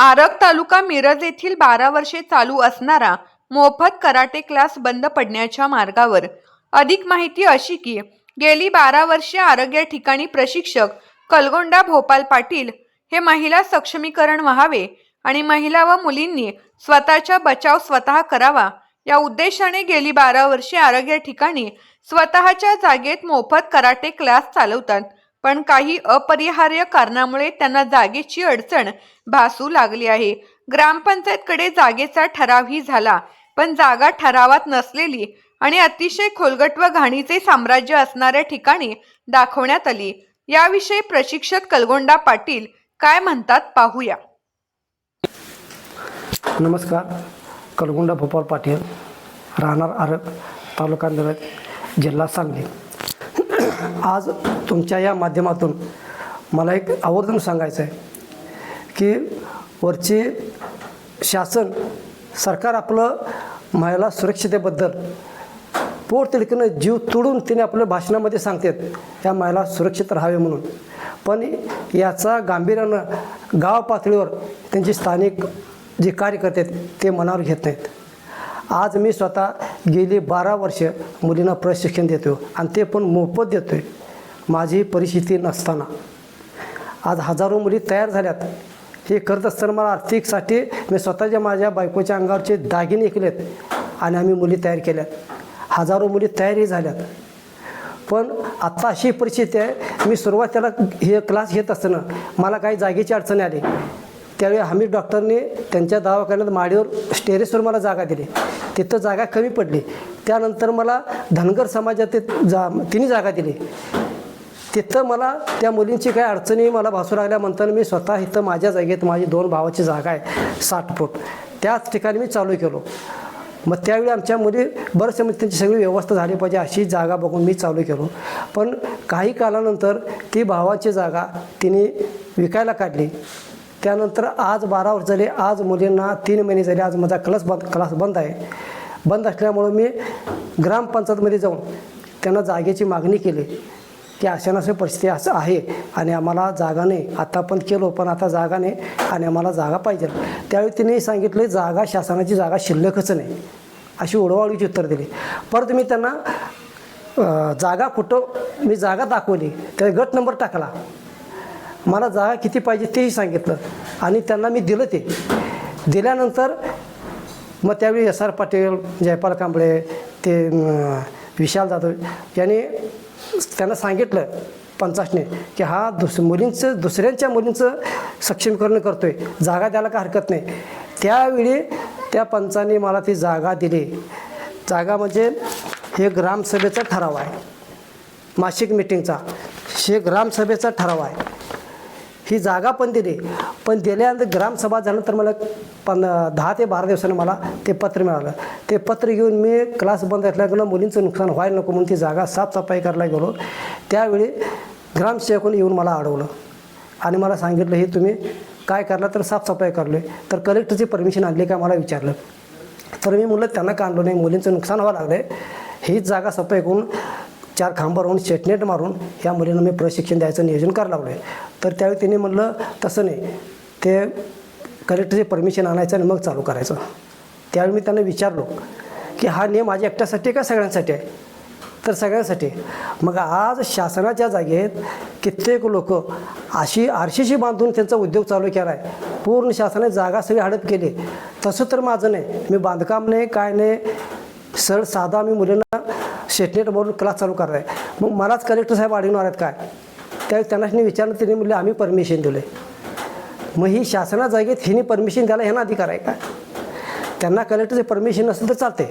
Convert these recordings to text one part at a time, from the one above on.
आरग तालुका मिरज येथील बारा वर्षे चालू असणारा मोफत कराटे क्लास बंद पडण्याच्या मार्गावर. अधिक माहिती अशी की गेली बारा वर्षे आरग या ठिकाणी प्रशिक्षक कलगोंडा भोपाल पाटील हे महिला सक्षमीकरण व्हावे आणि महिला व मुलींनी स्वतःचा बचाव स्वतः करावा या उद्देशाने गेली बारा वर्षे आरग या ठिकाणी स्वतःच्या जागेत मोफत कराटे क्लास चालवतात. पण काही अपरिहार्य कारणामुळे त्यांना जागेची अडचण भासू लागली आहे. ग्रामपंचायतकडे जागेचा ठरावही झाला पण जागा ठरावात नसलेली आणि अतिशय खोलगट व घाणीचे साम्राज्य असणाऱ्या ठिकाणी दाखवण्यात आली. याविषयी प्रशिक्षक कलगोंडा पाटील काय म्हणतात पाहूया. नमस्कार कलगोंडा भोपाळ पाटील राहणार आरग तालुका जिल्हा सांगली. आज तुमच्या या माध्यमातून मला एक आवर्जून सांगायचं आहे की वरचे शासन सरकार आपलं महिला सुरक्षितेबद्दल पोट तिडकीनं जीव तोडून तिने आपल्या भाषणामध्ये सांगतात या महिला सुरक्षित राहावे म्हणून. पण याचा गांभीर्यानं गाव पातळीवर त्यांचे स्थानिक जे कार्यकर्ते आहेत ते मनावर घेत नाहीत. आज मी स्वतः गेली बारा वर्ष मुलींना प्रशिक्षण देतो आणि ते पण मोफत देतो आहे माझी परिस्थिती नसताना. आज हजारो मुली तयार झाल्यात. हे करत असताना मला आर्थिकसाठी मी स्वतःच्या माझ्या बायकोच्या अंगावरचे दागिने ऐकलेत आणि आम्ही मुली तयार केल्यात. हजारो मुली तयारही झाल्यात. पण आत्ता अशी परिस्थिती आहे मी सुरुवातीला हे क्लास घेत असताना मला काही जागेची अडचणी आली. त्यावेळी आम्ही डॉक्टरने त्यांच्या दवाखान्यात माडीवर टेरेसवर मला जागा दिली. तिथं जागा कमी पडली. त्यानंतर मला धनगर समाजात जा तिने जागा दिली. तिथं मला त्या मुलींची काही अडचणी मला भासू लागल्या. म्हणताना मी स्वतः इथं माझ्या जागेत माझी दोन भावाची जागा आहे साठ फूट. त्याच ठिकाणी मी चालू केलो. मग त्यावेळी आमच्या मुली बरेचसे म्हणजे त्यांची सगळी व्यवस्था झाली पाहिजे अशी जागा बघून मी चालू केलो. पण काही कालानंतर ती भावाची जागा तिने विकायला काढली. त्यानंतर आज बारा वर्ष झाले आज मुलींना तीन महिने झाले आज माझा क्लास बंद क्लास बंद आहे. बंद असल्यामुळं मी ग्रामपंचायतमध्ये जाऊन त्यांना जागेची मागणी केली. की अशा नसे परिस्थिती असं आहे आणि आम्हाला जागा नाही. आता पण केलो पण आता जागा नाही आणि आम्हाला जागा पाहिजे. त्यावेळी तिने सांगितले जागा शासनाची जागा शिल्लकच नाही. अशी ओढवाळीची उत्तर दिली. परत मी त्यांना जागा कुठं मी जागा दाखवली. त्या गट नंबर टाकला. मला जागा किती पाहिजे तेही सांगितलं. आणि त्यांना मी दिलं ते. दिल्यानंतर मग त्यावेळी एस आर पाटील जयपाल कांबळे ते विशाल जाधव यांनी त्यांना सांगितलं पंचाशने की हा दुस मुलींचं दुसऱ्यांच्या मुलींचं सक्षमीकरण करतो आहे जागा द्यायला का हरकत नाही. त्यावेळी त्या पंचांनी मला ती जागा दिली. जागा म्हणजे हे ग्रामसभेचा ठराव आहे. मासिक मिटिंगचा. हे ग्रामसभेचा ठराव आहे. ही जागा पण दिली. पण दिल्यानंतर ग्रामसभा झाल्यानंतर मला पण दहा ते बारा दिवसानं मला ते पत्र मिळालं. ते पत्र घेऊन मी क्लास बंद असल्याकडनं मुलींचं नुकसान व्हायला नको म्हणून ती जागा साफसफाई करायला गेलो. त्यावेळी ग्रामसेवकाने येऊन मला अडवलं आणि मला सांगितलं हे तुम्ही काय करला तर साफसफाई करले तर कलेक्टरची परमिशन आणली का? मला विचारलं. तर मी म्हणलं त्यांना का नाही? मुलींचं नुकसान व्हावं लागलं आहे हीच जागा सफाई करून चार खांबा राहून शेटनेट मारून या मुलींना मी प्रशिक्षण द्यायचं नियोजन करायला लागलो आहे तर त्यावेळी त्यांनी म्हणलं तसं नाही. ते कलेक्टरचे परमिशन आणायचं आणि मग चालू करायचं. त्यावेळी मी त्यांना विचारलो की हा नियम माझ्या एकट्यासाठी का सगळ्यांसाठी आहे? तर सगळ्यांसाठी. मग आज शासनाच्या जागेत कित्येक लोक अशी आरशीशी बांधून त्यांचा उद्योग चालू केला आहे पूर्ण शासनाने जागा सगळी हडप केली. तसं तर माझं नाही. मी बांधकाम नाही काय नाही. सरळ साधा आम्ही मुलींना शेटनेट क्लास चालू करणार आहे. मग मलाच कलेक्टर साहेब अडवणार आहेत काय? त्यावेळी त्यांना विचारलं त्यांनी म्हणले आम्ही परमिशन दिले मग ही शासना जागेत हिने परमिशन द्यायला ह्यांना अधिकार आहे का? त्यांना कलेक्टरचे परमिशन नसेल तर चालते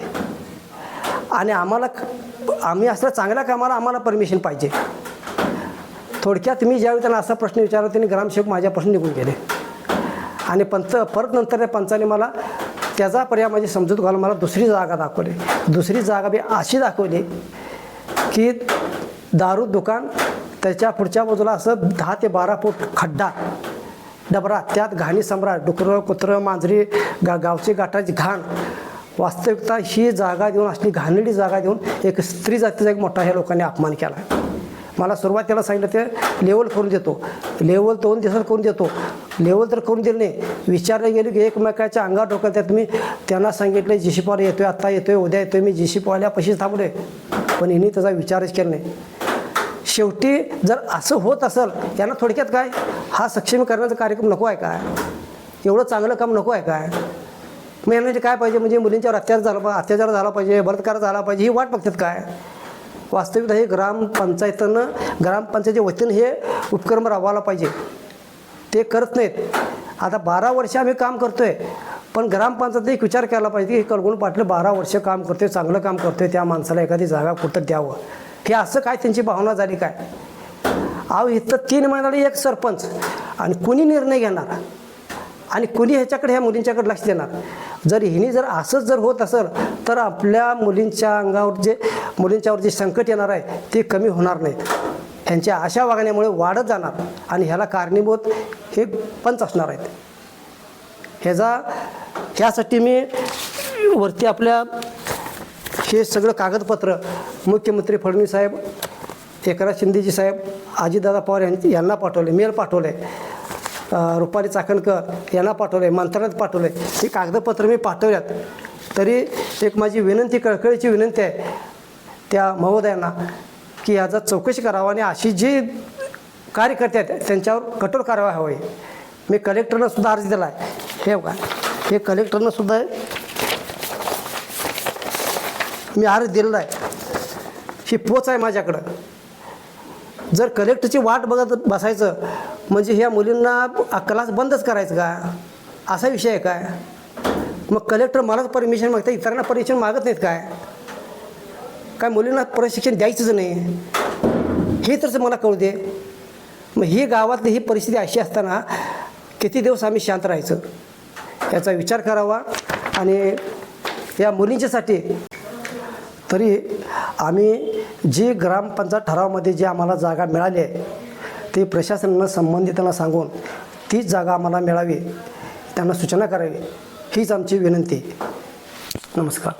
आणि आम्हाला आम्ही असल्या चांगल्या कामाला आम्हाला परमिशन पाहिजे. थोडक्यात मी ज्यावेळी त्यांना असा प्रश्न विचारला त्यांनी ग्रामसेवक माझ्यापासून निघून गेले. आणि पंच परत नंतर त्या पंचाने मला त्याचा पर्याय माझी समजूत घालून मला दुसरी जागा दाखवली. दुसरी जागा मी अशी दाखवली की दारू दुकान त्याच्या पुढच्या बाजूला असं दहा ते बारा फूट खड्डा डबरा त्यात घाणी सम्राट डुकरं कुत्रं मांजरी गा गावची गाठाची घाण. वास्तविकता ही जागा देऊन असली घाणेरडी जागा देऊन एक स्त्री जातीचा एक मोठा ह्या लोकांनी अपमान केला. मला सुरुवातीला सांगितलं ते लेवल करून देतो. लेवल दोन दिवसात करून देतो. लेवल तर करून दिलं नाही. विचारलं गेलं की एकमेकाच्या अंगावर डोक्यात त्यात मी त्यांना सांगितलं जी सी पॉला येतोय आत्ता येतोय उद्या येतोय मी जी सी पॉल्यापाशीच थांबलोय. पण हिने त्याचा विचारच केला नाही. शेवटी जर असं होत असेल यांना थोडक्यात काय? हा सक्षमीकरणाचा कार्यक्रम नको आहे काय एवढं चांगलं काम नको आहे काय मग यांना म्हणजे काय पाहिजे? म्हणजे मुलींच्यावर अत्याचार झाला पाहिजे अत्याचार झाला पाहिजे बलात्कार झाला पाहिजे ही वाट बघतात काय? वास्तविकता हे ग्रामपंचायतीनं ग्रामपंचायतीच्या वतीनं हे उपक्रम राबवायला पाहिजे. ते करत नाहीत. आता बारा वर्ष आम्ही काम करतो आहे पण ग्रामपंचायत एक विचार केला पाहिजे की कळगुण पाटील बारा वर्ष काम करतोय चांगलं काम करतोय त्या माणसाला एखादी जागा कुठं द्यावं? हे असं काय त्यांची भावना झाली काय? अहो इथं तीन महिन्याला एक सरपंच. आणि कुणी निर्णय घेणार? आणि कुणी ह्याच्याकडे ह्या मुलींच्याकडे लक्ष देणार? जर हिने जर असंच जर होत असेल तर आपल्या मुलींच्या अंगावर जे मुलींच्यावर जे संकट येणार आहे ते कमी होणार नाहीत. ह्यांच्या अशा वागण्यामुळे वाढत जाणार. आणि ह्याला कारणीभूत हे पंच असणार आहेत. ह्याचा ह्यासाठी मी वरती आपल्या हे सगळं कागदपत्र मुख्यमंत्री फडणवीस साहेब एकनाथ शिंदेजी साहेब अजितदादा पवार यांनी यांना पाठवले मेल पाठवले रुपाली चाकणकर यांना पाठवले मंत्रालयात पाठवले. ही कागदपत्र मी पाठवल्यात. तरी एक माझी विनंती कळकळीची विनंती आहे त्या महोदयांना की याचा चौकशी करावा आणि अशी जी कार्यकर्ते आहेत त्यांच्यावर कठोर कारवाई हवी. मी कलेक्टरनं सुद्धा अर्ज दिला आहे हे बघा हे कलेक्टरनं सुद्धा मी अर्ज दिलेला आहे. ही पोच आहे माझ्याकडं. जर कलेक्टरची वाट बघत बसायचं म्हणजे ह्या मुलींना क्लास बंदच करायचं का? असा विषय आहे काय? मग कलेक्टर मलाच परमिशन मागतात इतरांना परमिशन मागत नाहीत काय? काय मुलींना प्रशिक्षण द्यायचंच नाही? हे तर मला कळू दे. मग ही गावातली ही परिस्थिती अशी असताना किती दिवस आम्ही शांत राहायचं? याचा विचार करावा. आणि या मुलींच्यासाठी तरी आम्ही जी ग्रामपंचायत ठरावामध्ये जी आम्हाला जागा मिळाली आहे ती प्रशासनानं संबंधितांना सांगून तीच जागा आम्हाला मिळावी त्यांना सूचना करावी हीच आमची विनंती. नमस्कार.